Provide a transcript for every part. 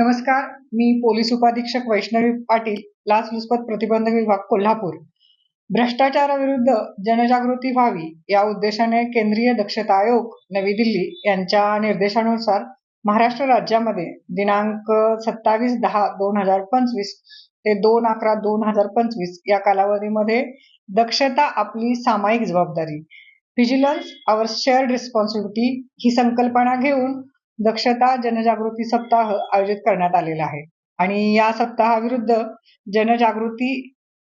नमस्कार मी पोलीस उपाधीक्षक वैष्णवी पाटील लाचलुचपत प्रतिबंधक विभाग कोल्हापूर. भ्रष्टाचाराविरुद्ध जनजागृती व्हावी या उद्देशाने केंद्रीय दक्षता आयोग नवी दिल्ली यांच्या निर्देशानुसार महाराष्ट्र राज्यामध्ये दिनांक सत्तावीस दहा दोन हजार पंचवीस ते दोन अकरा दोन हजार पंचवीस या कालावधीमध्ये दक्षता आपली सामायिक जबाबदारी व्हिजिलन्स आवर शेअर्ड रिस्पॉन्सिबिलिटी ही संकल्पना घेऊन दक्षता जनजागृती सप्ताह आयोजित करण्यात आलेला आहे. आणि या सप्ताहाविरुद्ध जनजागृती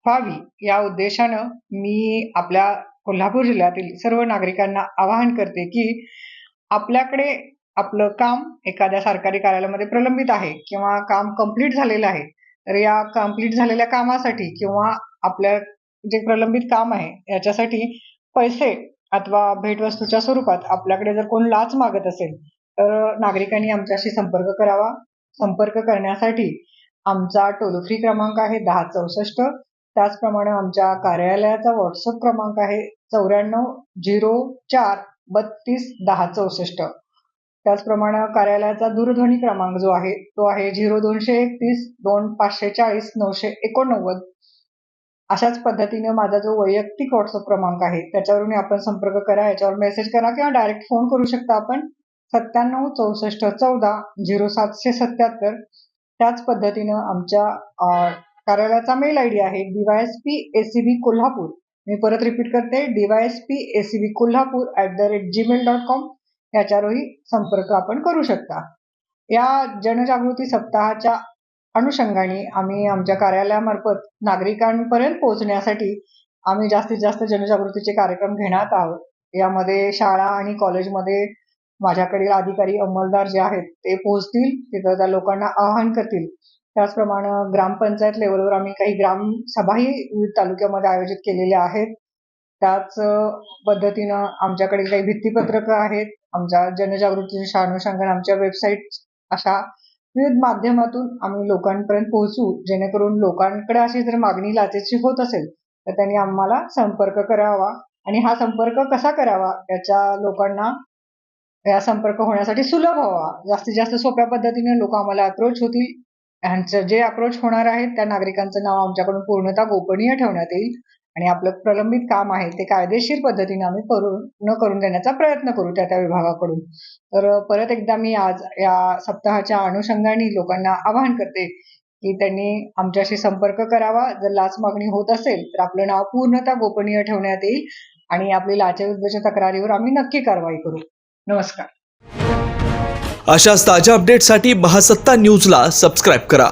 व्हावी या उद्देशानं मी आपल्या कोल्हापूर जिल्ह्यातील सर्व नागरिकांना आवाहन करते की आपल्याकडे आपलं काम एखाद्या सरकारी कार्यालयामध्ये प्रलंबित आहे किंवा काम कंप्लीट झालेलं आहे तर या कंप्लीट झालेल्या कामासाठी किंवा आपल्या जे प्रलंबित काम आहे याच्यासाठी पैसे अथवा भेटवस्तूच्या स्वरूपात आपल्याकडे जर कोण लाच मागत असेल तर नागरिकांनी आमच्याशी संपर्क करावा. संपर्क करण्यासाठी आमचा टोल फ्री क्रमांक आहे दहा चौसष्ट. त्याचप्रमाणे आमच्या कार्यालयाचा व्हॉट्सअप क्रमांक आहे चौऱ्याण्णव झिरो चार बत्तीस दहा चौसष्ट. त्याचप्रमाणे कार्यालयाचा दूरध्वनी क्रमांक जो आहे तो आहे झिरो दोनशे एकतीस दोन पाचशे चाळीस नऊशे एकोणनव्वद. अशाच पद्धतीने माझा जो वैयक्तिक व्हॉट्सअप क्रमांक आहे त्याच्यावरून आपण संपर्क करा याच्यावर मेसेज करा किंवा डायरेक्ट फोन करू शकता आपण. सत्त्याण्णव चौसष्ट चौदा झिरो सातशे सत्याहत्तर त्याच पद्धतीनं आमच्या कार्यालयाचा मेल आय डी आहे डीवायएसपी एसीबी कोल्हापूर. मी परत रिपीट करते DYSP ACB Kolhapur at the rate Gmail dot com याच्यावरही संपर्क आपण करू शकता. या जनजागृती सप्ताहाच्या अनुषंगाने आम्ही आमच्या कार्यालयामार्फत नागरिकांपर्यंत पोहोचण्यासाठी आम्ही जास्तीत जास्त जनजागृतीचे कार्यक्रम घेण्यात आहोत. यामध्ये शाळा आणि कॉलेजमध्ये माझ्याकडील अधिकारी अंमलदार जे आहेत ते पोहोचतील तिथं त्या लोकांना आवाहन करतील. त्याचप्रमाणे ग्रामपंचायत लेवलवर आम्ही काही ग्रामसभाही विविध तालुक्यामध्ये आयोजित केलेल्या आहेत. त्याच पद्धतीनं आमच्याकडे काही भित्तीपत्रकं आहेत. आमच्या जनजागृतीच्या अनुषंगाने आमच्या वेबसाईट अशा विविध माध्यमातून आम्ही लोकांपर्यंत पोहोचू जेणेकरून लोकांकडे अशी जर मागणी लाचेची होत असेल तर त्यांनी आम्हाला संपर्क करावा. आणि हा संपर्क कसा करावा याच्या लोकांना या संपर्क होण्यासाठी सुलभ व्हावा. जास्तीत जास्त सोप्या पद्धतीने लोक आम्हाला अप्रोच होतील. ह्यांचं जे अप्रोच होणार आहेत त्या नागरिकांचं नाव आमच्याकडून पूर्णतः गोपनीय ठेवण्यात येईल. आणि आपलं प्रलंबित काम आहे ते कायदेशीर पद्धतीने आम्ही पूर्ण करून देण्याचा प्रयत्न करू त्या त्या विभागाकडून. तर परत एकदा मी आज या सप्ताहाच्या अनुषंगाने लोकांना आवाहन करते की त्यांनी आमच्याशी संपर्क करावा. जर लाच मागणी होत असेल तर आपलं नाव पूर्णतः गोपनीय ठेवण्यात येईल. आणि आपली लाचेविरुद्धच्या तक्रारीवर आम्ही नक्की कारवाई करू. नमस्कार. अशाच ताज्या अपडेटसाठी महासत्ता न्यूजला सबस्क्राईब करा.